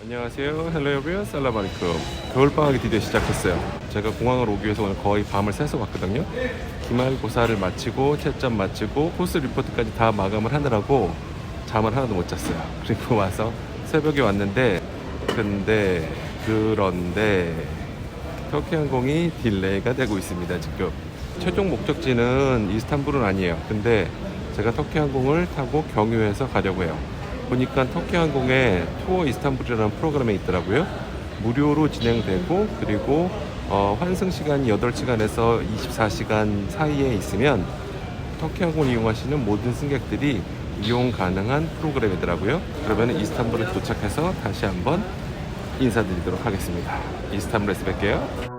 안녕하세요. 헬로 여러분. 살라마리쿰. 겨울방학이 드디어 시작했어요. 제가 공항을 오기 위해서 오늘 거의 밤을 새서 왔거든요. 기말고사를 마치고 채점 마치고 코스 리포트까지 다 마감을 하느라고 잠을 하나도 못 잤어요. 그리고 와서 새벽에 왔는데 근데 그런데 터키 항공이 딜레이가 되고 있습니다. 지금 최종 목적지는 이스탄불은 아니에요. 근데 제가 터키 항공을 타고 경유해서 가려고 해요. 보니까 터키 항공에 투어 이스탄불이라는 프로그램이 있더라고요. 무료로 진행되고 그리고 어, 환승 시간이 8시간에서 24시간 사이에 있으면 터키 항공을 이용하시는 모든 승객들이 이용 가능한 프로그램이더라고요. 그러면 이스탄불에 도착해서 다시 한번 인사드리도록 하겠습니다. 이스탄불에서 뵐게요.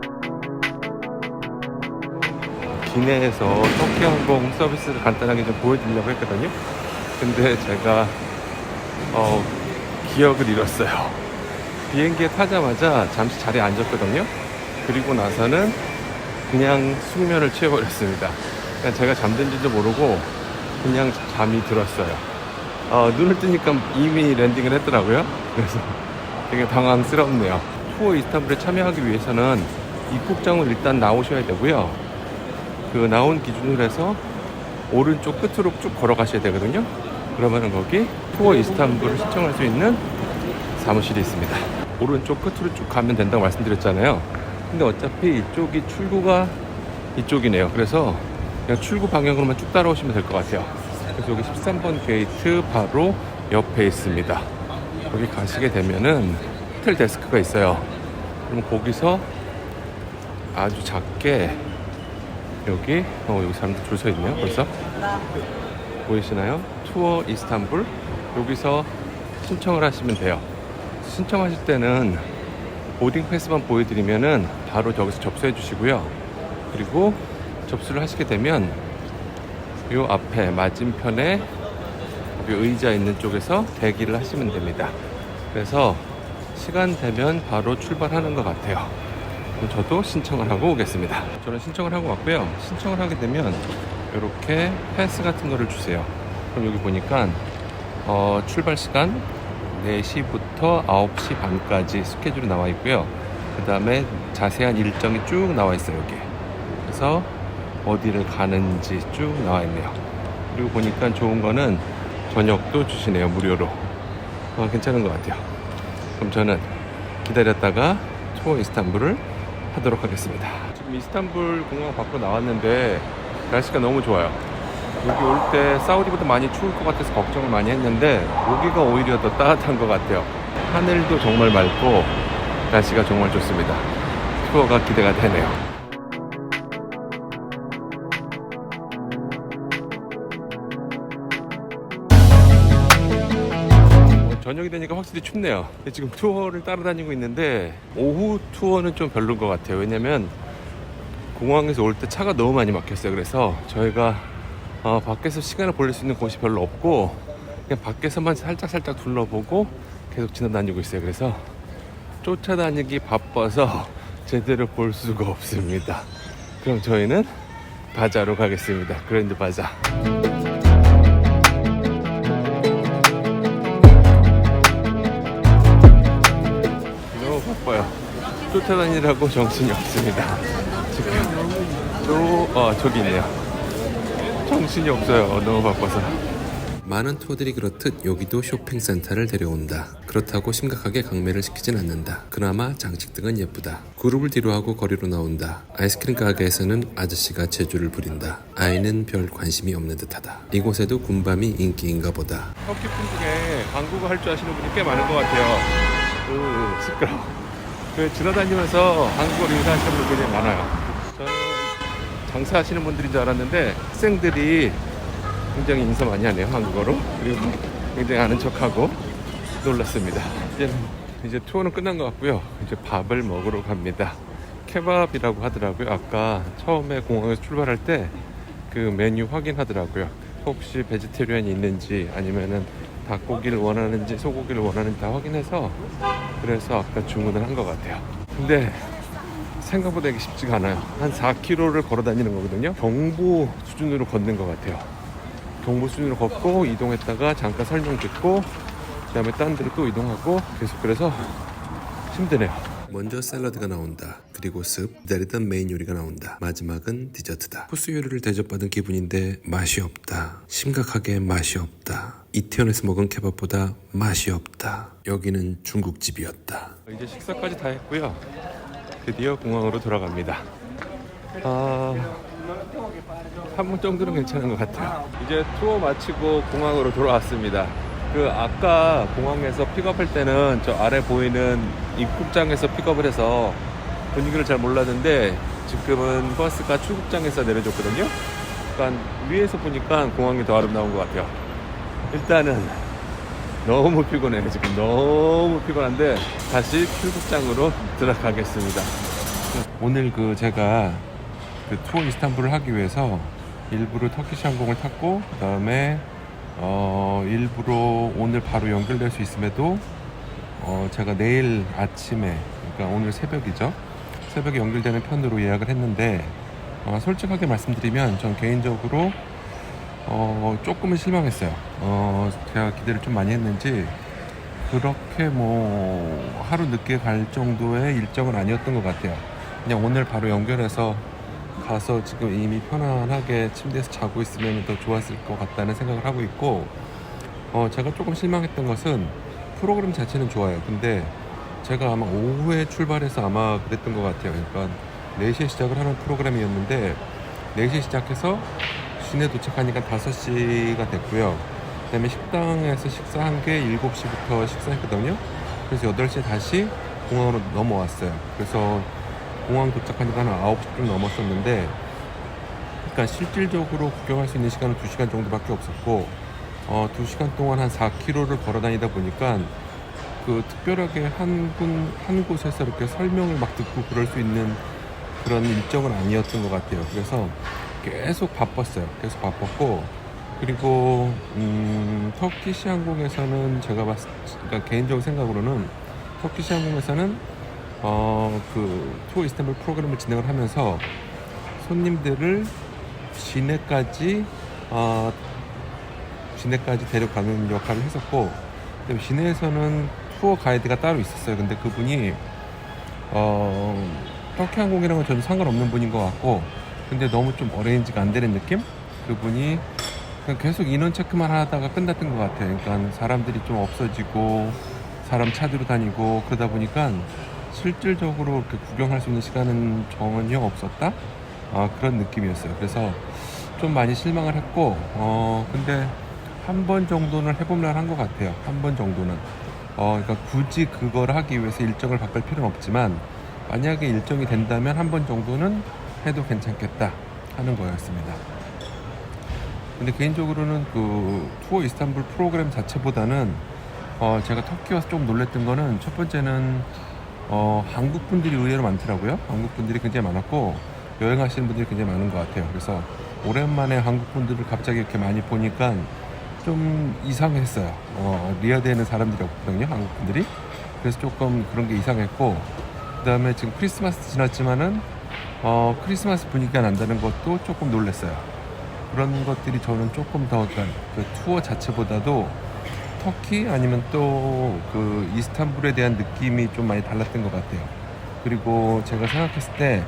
기내에서 터키 항공 서비스를 간단하게 좀 보여드리려고 했거든요. 근데 제가 어, 기억을 잃었어요. 비행기에 타자마자 잠시 자리에 앉았거든요. 그리고 나서는 그냥 숙면을 취해버렸습니다. 그냥 제가 잠든지도 모르고 그냥 잠이 들었어요. 어, 눈을 뜨니까 이미 랜딩을 했더라고요. 그래서 되게 당황스럽네요. 투어 이스탄불에 참여하기 위해서는 입국장을 일단 나오셔야 되고요. 그 나온 기준으로 해서 오른쪽 끝으로 쭉 걸어가셔야 되거든요. 그러면은 거기 투어 이스탄불을 신청할 수 있는 사무실이 있습니다. 오른쪽 끝으로 쭉 가면 된다고 말씀드렸잖아요. 근데 어차피 이쪽이 출구가 이쪽이네요. 그래서 그냥 출구 방향으로만 쭉 따라오시면 될 것 같아요. 그래서 여기 13번 게이트 바로 옆에 있습니다. 거기 가시게 되면은 호텔 데스크가 있어요. 그럼 거기서 아주 작게 여기 어 여기 사람들 줄 서 있네요. 벌써 보이시나요? 투어 이스탄불 여기서 신청을 하시면 돼요. 신청하실 때는 보딩 패스만 보여드리면은 바로 저기서 접수해 주시고요. 그리고 접수를 하시게 되면 요 앞에 맞은편에 의자 있는 쪽에서 대기를 하시면 됩니다. 그래서 시간 되면 바로 출발하는 것 같아요. 저도 신청을 하고 오겠습니다. 저는 신청을 하고 왔고요. 신청을 하게 되면 이렇게 패스 같은 거를 주세요. 그럼 여기 보니까 어, 출발 시간 4시부터 9시 반까지 스케줄이 나와 있고요. 그 다음에 자세한 일정이 쭉 나와 있어요, 여기. 그래서 어디를 가는지 쭉 나와 있네요. 그리고 보니까 좋은 거는 저녁도 주시네요, 무료로. 어, 괜찮은 것 같아요. 그럼 저는 기다렸다가 투어 이스탄불을 하도록 하겠습니다. 지금 이스탄불 공항 밖으로 나왔는데 날씨가 너무 좋아요. 여기 올 때 사우디보다 많이 추울 것 같아서 걱정을 많이 했는데 여기가 오히려 더 따뜻한 것 같아요. 하늘도 정말 맑고 날씨가 정말 좋습니다. 투어가 기대가 되네요. 어, 저녁이 되니까 확실히 춥네요. 지금 투어를 따라다니고 있는데 오후 투어는 좀 별로인 것 같아요. 왜냐면 공항에서 올 때 차가 너무 많이 막혔어요. 그래서 저희가 어, 밖에서 시간을 보낼 수 있는 곳이 별로 없고 그냥 밖에서만 살짝 살짝 둘러보고 계속 지나다니고 있어요. 그래서 쫓아다니기 바빠서 제대로 볼 수가 없습니다. 그럼 저희는 바자로 가겠습니다. 그랜드 바자. 너무 바빠요. 쫓아다니라고 정신이 없습니다. 지금 또, 어, 저기 있네요. 정신이 없어요. 너무 바빠서. 많은 투어들이 그렇듯 여기도 쇼핑센터를 데려온다. 그렇다고 심각하게 강매를 시키진 않는다. 그나마 장식 등은 예쁘다. 그룹을 뒤로하고 거리로 나온다. 아이스크림 가게에서는 아저씨가 재주를 부린다. 아이는 별 관심이 없는 듯하다. 이곳에도 군밤이 인기인가 보다. 터키 분 중에 한국어 할 줄 아시는 분이 꽤 많은 것 같아요. 그, 시끄러워. 그, 지나다니면서 한국어를 인사하시는 분들이 굉장히 많아요. 장사하시는 분들인 줄 알았는데 학생들이 굉장히 인사 많이 하네요, 한국어로. 그리고 굉장히 아는 척하고 놀랐습니다. 이제는, 이제 투어는 끝난 것 같고요. 이제 밥을 먹으러 갑니다. 케밥이라고 하더라고요. 아까 처음에 공항에서 출발할 때 그 메뉴 확인하더라고요. 혹시 베지테리안이 있는지 아니면은 닭고기를 원하는지 소고기를 원하는지 다 확인해서 그래서 아까 주문을 한 것 같아요. 근데 생각보다 이게 쉽지가 않아요. 한 4km를 걸어 다니는 거거든요. 경보 수준으로 걷는 것 같아요. 경보 수준으로 걷고 이동했다가 잠깐 설명 듣고 그 다음에 딴 데로 또 이동하고 계속 그래서 힘드네요. 먼저 샐러드가 나온다. 그리고 습, 기다리던 메인 요리가 나온다. 마지막은 디저트다. 코스 요리를 대접받은 기분인데 맛이 없다. 심각하게 맛이 없다. 이태원에서 먹은 케밥보다 맛이 없다. 여기는 중국집이었다. 이제 식사까지 다 했고요. 드디어 공항으로 돌아갑니다. 아, 한번 정도는 괜찮은 것 같아요. 이제 투어 마치고 공항으로 돌아왔습니다. 그 아까 공항에서 픽업할 때는 저 아래 보이는 입국장에서 픽업을 해서 분위기를 잘 몰랐는데 지금은 버스가 출국장에서 내려줬거든요. 그러니까 위에서 보니까 공항이 더 아름다운 것 같아요. 일단은 너무 피곤해요. 지금 너무 피곤한데 다시 출국장으로 들어가겠습니다. 오늘 그 제가 그 투어 이스탄불을 하기 위해서 일부러 터키시 항공을 탔고 그 다음에 어 일부러 오늘 바로 연결될 수 있음에도 어 제가 내일 아침에 그러니까 오늘 새벽이죠? 새벽에 연결되는 편으로 예약을 했는데 어 솔직하게 말씀드리면 전 개인적으로 어, 조금은 실망했어요. 어, 제가 기대를 좀 많이 했는지 그렇게 뭐 하루 늦게 갈 정도의 일정은 아니었던 것 같아요. 그냥 오늘 바로 연결해서 가서 지금 이미 편안하게 침대에서 자고 있으면 더 좋았을 것 같다는 생각을 하고 있고 어, 제가 조금 실망했던 것은 프로그램 자체는 좋아요. 근데 제가 아마 오후에 출발해서 아마 그랬던 것 같아요. 그러니까 4시에 시작을 하는 프로그램이었는데 4시에 시작해서 시내 도착하니까 5시가 됐고요. 그 다음에 식당에서 식사한 게 7시부터 식사했거든요. 그래서 8시에 다시 공항으로 넘어왔어요. 그래서 공항 도착하니까 한 9시 좀 넘었었는데, 그러니까 실질적으로 구경할 수 있는 시간은 2시간 정도밖에 없었고, 어, 2시간 동안 한 4km를 걸어 다니다 보니까 그 특별하게 한, 군, 한 곳에서 이렇게 설명을 막 듣고 그럴 수 있는 그런 일정은 아니었던 것 같아요. 그래서 계속 바빴어요. 계속 바빴고 그리고 음, 터키시 항공에서는 제가 봤을 그러니까 개인적인 생각으로는 터키시 항공에서는 어, 그 투어 이스탄불 프로그램을 진행을 하면서 손님들을 시내까지 어, 시내까지 데려가는 역할을 했었고 시내에서는 투어 가이드가 따로 있었어요. 근데 그분이 어, 터키 항공이랑은 전혀 상관없는 분인 것 같고 근데 너무 좀 어레인지가 안 되는 느낌? 그분이 계속 인원 체크만 하다가 끝났던 것 같아요. 그러니까 사람들이 좀 없어지고 사람 찾으러 다니고 그러다 보니까 실질적으로 이렇게 구경할 수 있는 시간은 전혀 없었다? 아, 그런 느낌이었어요. 그래서 좀 많이 실망을 했고, 어, 근데 한 번 정도는 해볼만 한것 같아요. 한 번 정도는. 어, 그러니까 굳이 그걸 하기 위해서 일정을 바꿀 필요는 없지만, 만약에 일정이 된다면 한 번 정도는 해도 괜찮겠다 하는 거였습니다. 근데 개인적으로는 그 투어 이스탄불 프로그램 자체보다는 어 제가 터키 와서 좀 놀랬던 거는 첫 번째는 어 한국 분들이 의외로 많더라고요. 한국 분들이 굉장히 많았고 여행하시는 분들이 굉장히 많은 것 같아요. 그래서 오랜만에 한국 분들을 갑자기 이렇게 많이 보니까 좀 이상했어요. 어 리아드에 있는 사람들이 없거든요. 한국 분들이. 그래서 조금 그런 게 이상했고 그 다음에 지금 크리스마스 지났지만은 어 크리스마스 분위기가 난다는 것도 조금 놀랐어요. 그런 것들이 저는 조금 더 그러니까 그 투어 자체보다도 터키 아니면 또 그 이스탄불에 대한 느낌이 좀 많이 달랐던 것 같아요. 그리고 제가 생각했을 때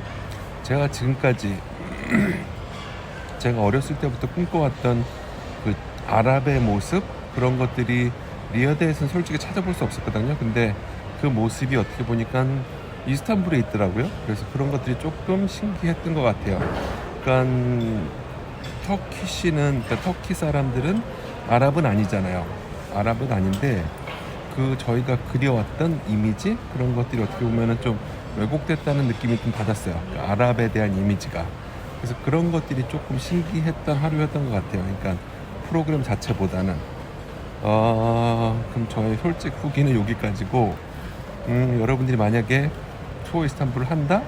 제가 지금까지 제가 어렸을 때부터 꿈꿔왔던 그 아랍의 모습 그런 것들이 리어드에서는 솔직히 찾아볼 수 없었거든요. 근데 그 모습이 어떻게 보니까 이스탄불에 있더라고요. 그래서 그런 것들이 조금 신기했던 것 같아요. 그러니까 터키시는 그러니까 터키 사람들은 아랍은 아니잖아요. 아랍은 아닌데 그 저희가 그려왔던 이미지 그런 것들이 어떻게 보면은 좀 왜곡됐다는 느낌이 좀 받았어요. 그 아랍에 대한 이미지가. 그래서 그런 것들이 조금 신기했던 하루였던 것 같아요. 그러니까 프로그램 자체보다는. 어, 그럼 저의 솔직 후기는 여기까지고, 음, 여러분들이 만약에 투어 이스탄불을 한다?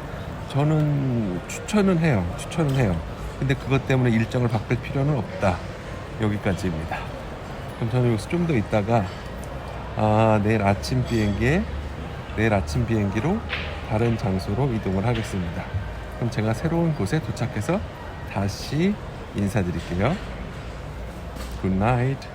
저는 추천은 해요. 추천은 해요. 근데 그것 때문에 일정을 바꿀 필요는 없다. 여기까지입니다. 그럼 저는 여기서 좀 더 있다가 아, 내일 아침 비행기에 내일 아침 비행기로 다른 장소로 이동을 하겠습니다. 그럼 제가 새로운 곳에 도착해서 다시 인사드릴게요. 굿나잇.